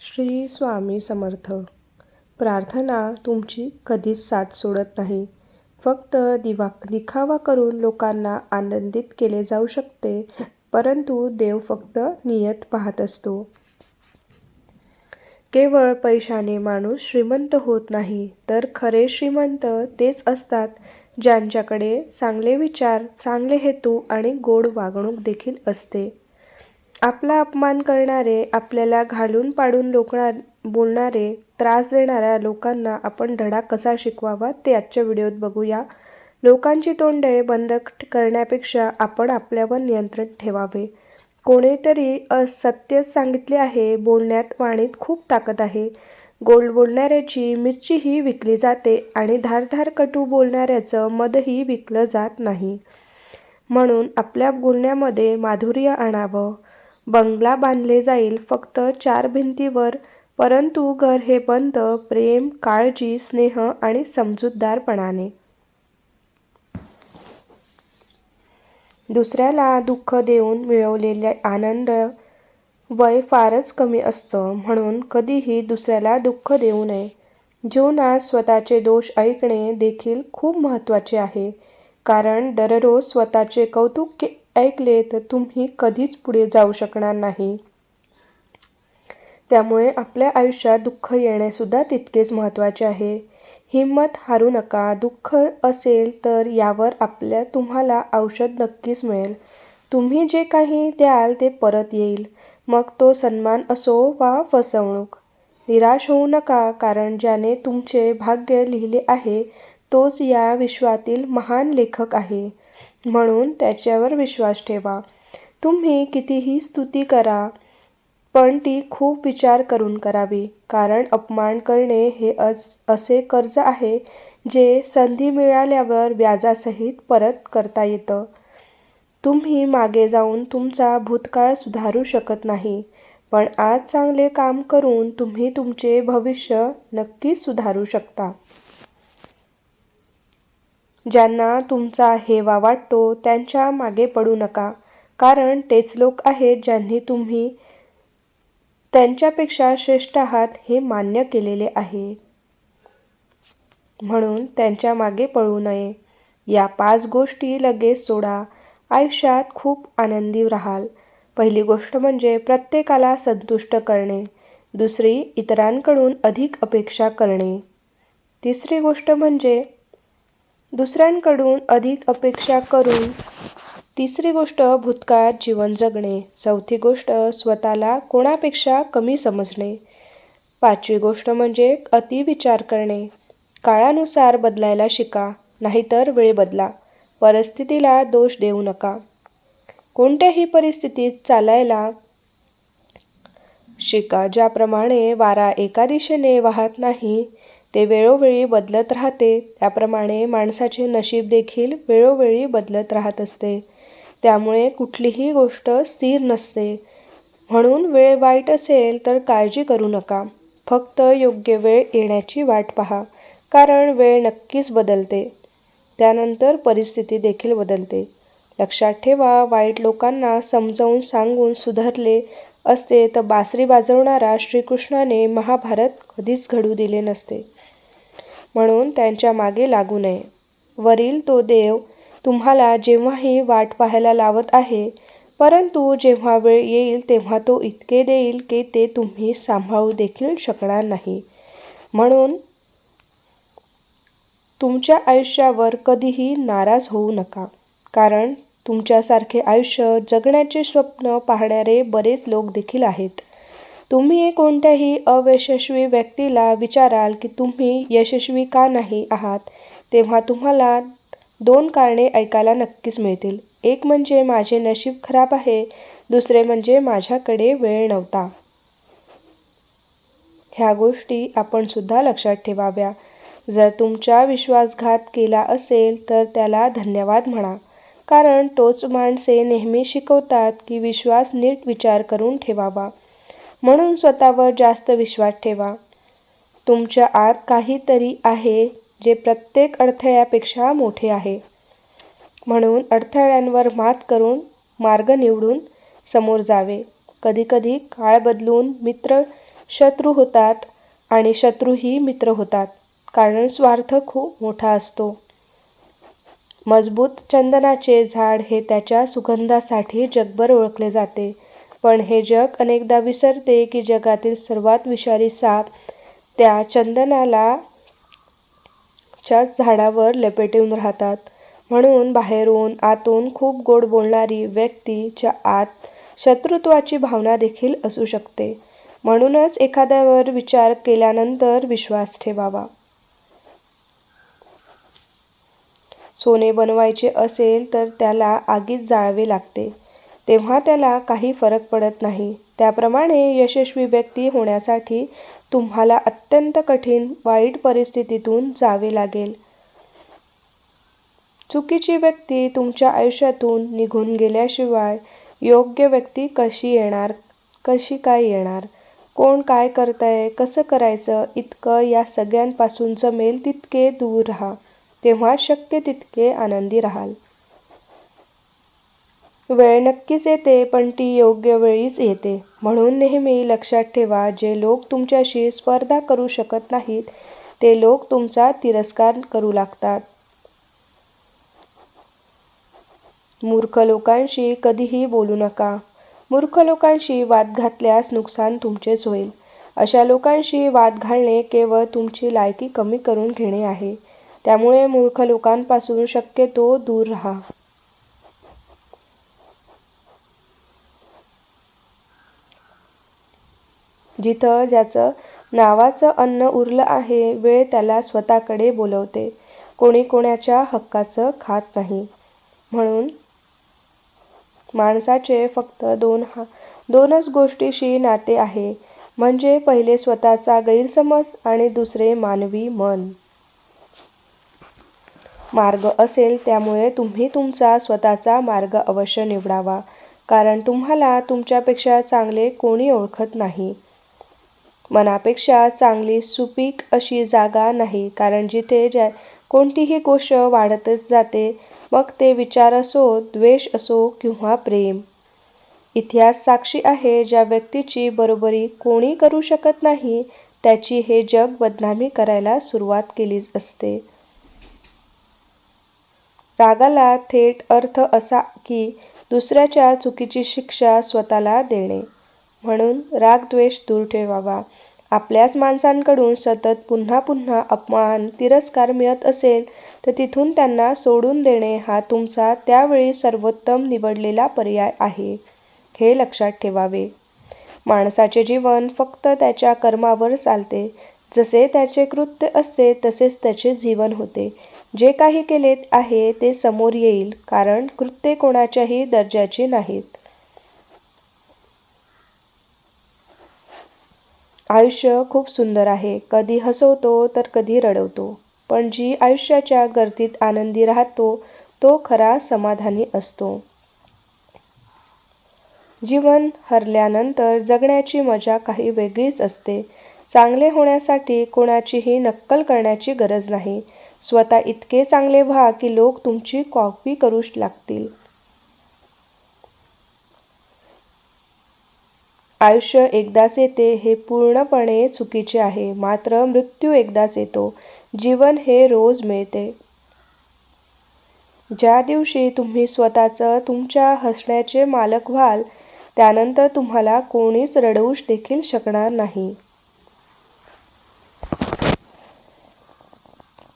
श्री स्वामी समर्थ. प्रार्थना तुमची कधीच साथ सोडत नाही. फक्त दिवा दिखावा करून लोकांना आनंदित केले जाऊ शकते परंतु देव फक्त नियत पाहत असतो. केवळ पैशाने माणूस श्रीमंत होत नाही तर खरे श्रीमंत तेच असतात ज्यांच्याकडे चांगले विचार चांगले हेतू आणि गोड वागणूक देखील असते. आपला अपमान करणारे आपल्याला घालून पाडून लोकणार बोलणारे त्रास देणाऱ्या लोकांना आपण धडा कसा शिकवावा ते आजच्या व्हिडिओत बघूया. लोकांची तोंडे बंद करण्यापेक्षा आपण आपल्यावर नियंत्रण ठेवावे. कोणीतरी असत्य सांगितले आहे बोलण्यात वाणीत खूप ताकद आहे. गोल बोलणाऱ्याची मिरचीही विकली जाते आणि धारधार कटू बोलणाऱ्याचं मदही विकलं जात नाही. म्हणून आपल्या बोलण्यामध्ये माधुर्य आणावं. बंगला बांधले जाईल. फक्त चार भिंतीवर परंतु घर हे बंद प्रेम काळजी स्नेह आणि समजूतदारपणाने. दुसऱ्याला दुःख देऊन मिळवलेले आनंद वय फारच कमी असतं. म्हणून कधीही दुसऱ्याला दुःख देऊ नये. जीवनात स्वतःचे दोष ऐकणे देखील खूप महत्त्वाचे आहे. कारण दररोज स्वतःचे कौतुक के ऐकले तर तुम्ही कधीच पुढे जाऊ शकणार नाही. त्यामुळे आपल्या आयुष्यात दुःख येणेसुद्धा तितकेच महत्त्वाचे आहे. हिंमत हारू नका. दुःख असेल तर यावर आपल्या तुम्हाला औषध नक्कीच मिळेल. तुम्ही जे काही द्याल ते परत येईल. मग तो सन्मान असो वा फसवणूक. निराश होऊ नका कारण ज्याने तुमचे भाग्य लिहिले आहे तोच या विश्वातील महान लेखक आहे. म्हणून त्याच्यावर विश्वास ठेवा. तुम्ही कितीही स्तुती करा पण ती खूप विचार करून करावी कारण अपमान करणे हे अस असे कर्ज आहे जे संधी मिळाल्यावर व्याजासहित परत करता येतं. तुम्ही मागे जाऊन तुमचा भूतकाळ सुधारू शकत नाही पण आज चांगले काम करून तुम्ही तुमचे भविष्य नक्कीच सुधारू शकता. ज्यांना तुमचा हेवा वाटतो त्यांच्या मागे पडू नका. कारण तेच लोक आहेत ज्यांनी तुम्ही त्यांच्यापेक्षा श्रेष्ठ आहात हे मान्य केलेले आहे. म्हणून त्यांच्या मागे पळू नये. या पाच गोष्टी लगेच सोडा. आयुष्यात खूप आनंदी राहाल. पहिली गोष्ट म्हणजे प्रत्येकाला संतुष्ट करणे. दुसरी इतरांकडून अधिक अपेक्षा करणे. तिसरी गोष्ट म्हणजे दुसऱ्यांकडून अधिक अपेक्षा करून तिसरी गोष्ट भूतकाळात जीवन जगणे. चौथी गोष्ट स्वतःला कोणापेक्षा कमी समजणे. पाचवी गोष्ट म्हणजे अतिविचार करणे. काळानुसार बदलायला शिका नाहीतर वेळ बदला. परिस्थितीला दोष देऊ नका. कोणत्याही परिस्थितीत चालायला शिका ज्याप्रमाणे वारा एका दिशेने वाहत नाही ते वेळोवेळी बदलत राहते. त्याप्रमाणे माणसाचे नशीब देखील वेळोवेळी बदलत राहत असते. त्यामुळे कुठलीही गोष्ट स्थिर नसते. म्हणून वेळ वाईट असेल तर काळजी करू नका. फक्त योग्य वेळ येण्याची वाट पहा. कारण वेळ नक्कीच बदलते. त्यानंतर परिस्थिती देखील बदलते. लक्षात ठेवा वाईट लोकांना समजावून सांगून सुधारले असते तर बासरी वाजवणारा श्रीकृष्णाने महाभारत कधीच घडू दिले नसते. म्हणून त्यांच्या मागे लागू नये. वरील तो देव तुम्हाला जेव्हाही वाट पाहायला लावत आहे परंतु जेव्हा वेळ येईल तेव्हा तो इतके देईल की ते तुम्ही सांभाळू देखील शकणार नाही. म्हणून तुमच्या आयुष्यावर कधीही नाराज होऊ नका कारण तुमच्यासारखे आयुष्य जगण्याचे स्वप्न पाहणारे बरेच लोक देखील आहेत. तुम्ही कोणत्याही अयशस्वी व्यक्तीला विचाराल की तुम्ही यशस्वी का नाही आहात तेव्हा तुम्हाला दोन कारणे ऐकायला नक्कीच मिळतील. एक म्हणजे माझे नशीब खराब आहे. दुसरे म्हणजे माझ्याकडे वेळ नव्हता. ह्या गोष्टी आपण सुद्धा लक्षात ठेवाव्या. जर तुमचा विश्वासघात केला असेल तर त्याला धन्यवाद म्हणा. कारण तोच माणसे नेहमी शिकवतात की विश्वास नीट विचार करून ठेवावा. म्हणून स्वतःवर जास्त विश्वास ठेवा. तुमच्या आत काहीतरी आहे जे प्रत्येक अडथळ्यापेक्षा मोठे आहे. म्हणून अडथळ्यांवर मात करून मार्ग निवडून समोर जावे. कधीकधी काळ बदलून मित्र शत्रू होतात आणि शत्रूही मित्र होतात कारण स्वार्थ खूप मोठा असतो. मजबूत चंदनाचे झाड हे त्याच्या सुगंधासाठी जगभर ओळखले जाते. पण हे जग अनेकदा विसरते की जगातील सर्वात विषारी साप त्या चंदनाला च्याच झाडावर लपेटून राहतात. म्हणून बाहेरून आतून खूप गोड बोलणारी व्यक्तीच्या आत शत्रुत्वाची भावना देखील असू शकते. म्हणूनच एखाद्यावर विचार केल्यानंतर विश्वास ठेवावा. सोने बनवायचे असेल तर त्याला आगीत जाळावे लागते. तेव्हा त्याला काही फरक पडत नाही. त्याप्रमाणे यशस्वी व्यक्ती होण्यासाठी तुम्हाला अत्यंत कठीण वाईट परिस्थितीतून जावे लागेल. चुकीची व्यक्ती तुमच्या आयुष्यातून निघून गेल्याशिवाय योग्य व्यक्ती कशी येणार? कशी काय येणार? कोण काय करतंय? कसं करायचं? इतकं या सगळ्यांपासून जमेल तितके दूर राहा. तेव्हा शक्य तितके आनंदी राहाल. वेळ नक्कीच येते पण ती योग्य वेळीच येते. म्हणून नेहमी लक्षात ठेवा जे लोक तुमच्याशी स्पर्धा करू शकत नाहीत ते लोक तुमचा तिरस्कार करू लागतात. मूर्ख लोकांशी कधीही बोलू नका. मूर्ख लोकांशी वाद घातल्यास नुकसान तुमचेच होईल. अशा लोकांशी वाद घालणे केवळ तुमची लायकी कमी करून घेणे आहे. त्यामुळे मूर्ख लोकांपासून शक्यतो दूर राहा. जिथं ज्याचं नावाचं अन्न उरलं आहे वेळ त्याला स्वतःकडे बोलवते. कोणी कोणाच्या हक्काचं खात नाही. म्हणून माणसाचे फक्त दोन हा दोनच गोष्टीशी नाते आहे. म्हणजे पहिले स्वतःचा गैरसमज आणि दुसरे मानवी मन. मार्ग असेल त्यामुळे तुम्ही तुमचा स्वतःचा मार्ग अवश्य निवडावा. कारण तुम्हाला तुमच्यापेक्षा चांगले कोणी ओळखत नाही. मनापेक्षा चांगली सुपीक अशी जागा नाही कारण जिथे ज्या कोणतीही गोष्ट वाढतच जाते मग ते विचार असो द्वेष असो किंवा प्रेम. इतिहास साक्षी आहे ज्या व्यक्तीची बरोबरी कोणी करू शकत नाही त्याची हे जग बदनामी करायला सुरुवात केलीच असते. रागाला थेट अर्थ असा की दुसऱ्याच्या चुकीची शिक्षा स्वतःला देणे. म्हणून रागद्वेष दूर ठेवावा. आपल्याच माणसांकडून सतत पुन्हा पुन्हा अपमान तिरस्कार मिळत असेल तर तिथून त्यांना सोडून देणे हा तुमचा त्यावेळी सर्वोत्तम निवडलेला पर्याय आहे. हे लक्षात ठेवावे. माणसाचे जीवन फक्त त्याच्या कर्मावर चालते. जसे त्याचे कृत्य असते तसेच त्याचे जीवन होते. जे काही केले आहे ते समोर येईल कारण कृत्ये कोणाच्याही दर्जाची नाहीत. आयुष्य खूप सुंदर आहे. कधी हसवतो तर कधी रडवतो. पण जी आयुष्याच्या गर्दीत आनंदी राहतो तो खरा समाधानी असतो. जीवन हरल्यानंतर जगण्याची मजा काही वेगळीच असते. चांगले होण्यासाठी कोणाचीही नक्कल करण्याची गरज नाही. स्वतः इतके चांगले व्हा की लोक तुमची कॉपी करू लागतील. आयुष्य एकदाच येते हे पूर्णपणे चुकीचे आहे. मात्र मृत्यू एकदाच येतो. जीवन हे रोज मिळते. ज्या दिवशी तुम्ही स्वतःचं तुमच्या हसण्याचे मालक व्हाल त्यानंतर तुम्हाला कोणीच रडवूच देखील शकणार नाही.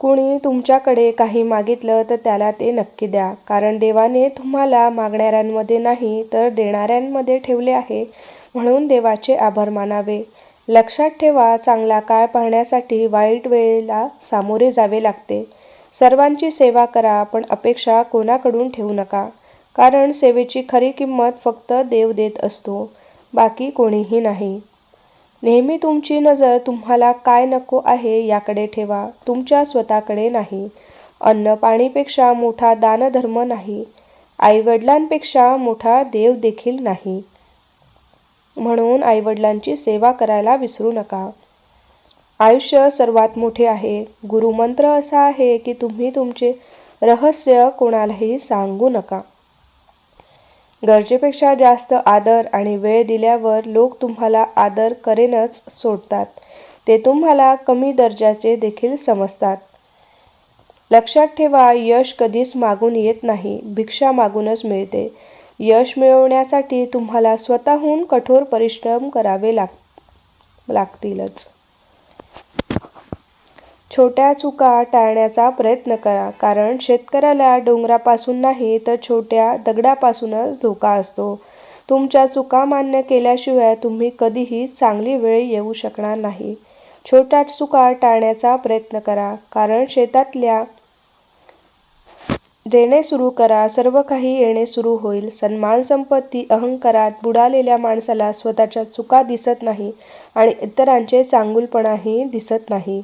कुणी तुमच्याकडे काही मागितलं तर त्याला ते नक्की द्या. कारण देवाने तुम्हाला मागणाऱ्यांमध्ये नाही तर देणाऱ्यांमध्ये ठेवले आहे. म्हणून देवाचे आभार मानावे. लक्षात ठेवा चांगला काळ पाहण्यासाठी वाईट वेळेला सामोरे जावे लागते. सर्वांची सेवा करा पण अपेक्षा कोणाकडून ठेवू नका. कारण सेवेची खरी किंमत फक्त देव देत असतो बाकी कोणीही नाही. नेहमी तुमची नजर तुम्हाला काय नको आहे याकडे ठेवा तुमच्या स्वतःकडे नाही. अन्न पाणीपेक्षा मोठा दानधर्म नाही. आईवडिलांपेक्षा मोठा देव देखील नाही. म्हणून आईवडिलांची सेवा करायला विसरू नका. आयुष्य सर्वात मोठे आहे. गुरुमंत्र असा आहे की तुम्ही तुमचे रहस्य कोणालाही सांगू नका. गरजेपेक्षा जास्त आदर आणि वेळ दिल्यावर लोक तुम्हाला आदर करेनच सोडतात. ते तुम्हाला कमी दर्जाचे देखील समजतात. लक्षात ठेवा यश कधीच मागून येत नाही. भिक्षा मागूनच मिळते. यश मिळवण्यासाठी तुम्हाला स्वतःहून कठोर परिश्रम करावे लाग लागतीलच. छोट्या चुका टाळण्याचा प्रयत्न करा. कारण शेतकऱ्याला डोंगरापासून नाही तर छोट्या दगडापासूनच धोका असतो. तुमच्या चुका मान्य केल्याशिवाय तुम्ही कधीही चांगली वेळ येऊ शकणार नाही. छोट्या चुका टाळण्याचा प्रयत्न करा. कारण शेतातल्या देणे सुरू करा सर्व काही येणे सुरू होईल. सन्मान संपत्ती अहंकारात बुडालेल्या माणसाला स्वतःच्या चुका दिसत नाही आणि इतरांचे चांगुलपणाही दिसत नाही.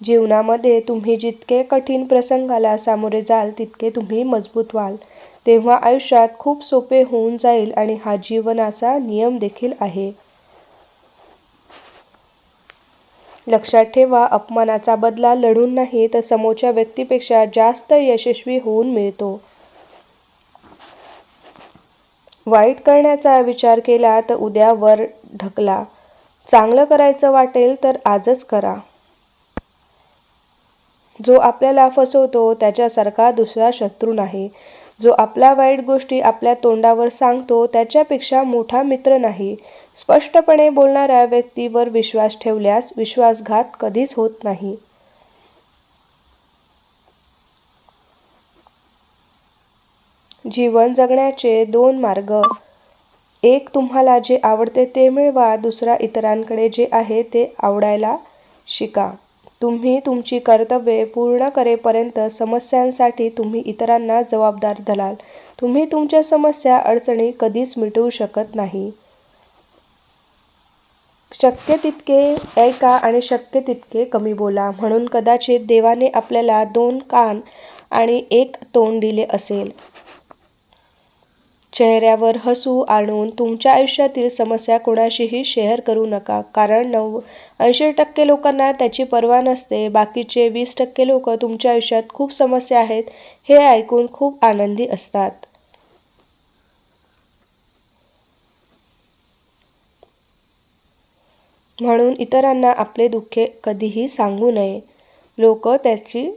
जीवनामध्ये तुम्ही जितके कठीण प्रसंगाला सामोरे जाल तितके तुम्ही मजबूत व्हाल. तेव्हा आयुष्यात खूप सोपे होऊन जाईल आणि हा जीवनाचा नियम देखील आहे. लक्षात ठेवा अपमानाचा बदला लढून नाही तर समोरच्या व्यक्तीपेक्षा जास्त यशस्वी होऊन मिळतो. वाईट करण्याचा विचार केला तर उद्या वर ढकला. चांगलं करायचं वाटेल तर आजच करा. जो आपल्याला फसवतो त्याच्यासारखा दुसरा शत्रू नाही. जो आपल्या वाईट गोष्टी आपल्या तोंडावर सांगतो त्याच्यापेक्षा मोठा मित्र नाही. स्पष्टपणे बोलणाऱ्या व्यक्तीवर विश्वास ठेवल्यास विश्वासघात कधीच होत नाही. जीवन जगण्याचे दोन मार्ग. एक तुम्हाला जे आवडते ते मिळवा. दुसरा इतरांकडे जे आहे ते आवडायला शिका. तुम्ही तुमची कर्तव्ये पूर्ण करेपर्यंत समस्यांसाठी तुम्ही इतरांना जबाबदार धराल. तुम्ही तुमच्या समस्या अडचणी कधीच मिटवू शकत नाही. शक्य तितके ऐका आणि शक्य तितके कमी बोला. म्हणून कदाचित देवाने आपल्याला दोन कान आणि एक तोंड दिले असेल. चेहऱ्यावर हसू आणून तुमच्या आयुष्यातील समस्या कोणाशीही शेअर करू नका. कारण नऊ ऐंशी टक्के लोकांना त्याची पर्वा नसते. बाकीचे वीस टक्के लोक तुमच्या आयुष्यात खूप समस्या आहेत हे ऐकून खूप आनंदी असतात. म्हणून इतरांना आपले दुःखे कधीही सांगू नये. लोक त्याची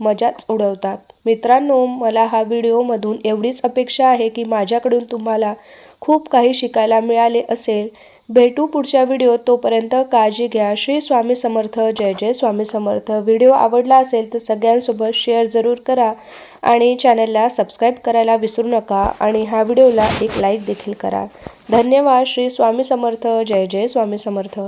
मजाच उडवतात. मित्रांनो मला हा व्हिडिओमधून एवढीच अपेक्षा आहे की माझ्याकडून तुम्हाला खूप काही शिकायला मिळाले असेल. भेटू पुढच्या व्हिडिओ तोपर्यंत काळजी घ्या. श्री स्वामी समर्थ. जय जय स्वामी समर्थ. व्हिडिओ आवडला असेल तर सगळ्यांसोबत शेअर जरूर करा आणि चॅनलला सबस्क्राईब करायला विसरू नका आणि ह्या व्हिडिओला एक लाईक देखील करा. धन्यवाद. श्री स्वामी समर्थ. जय जय स्वामी समर्थ.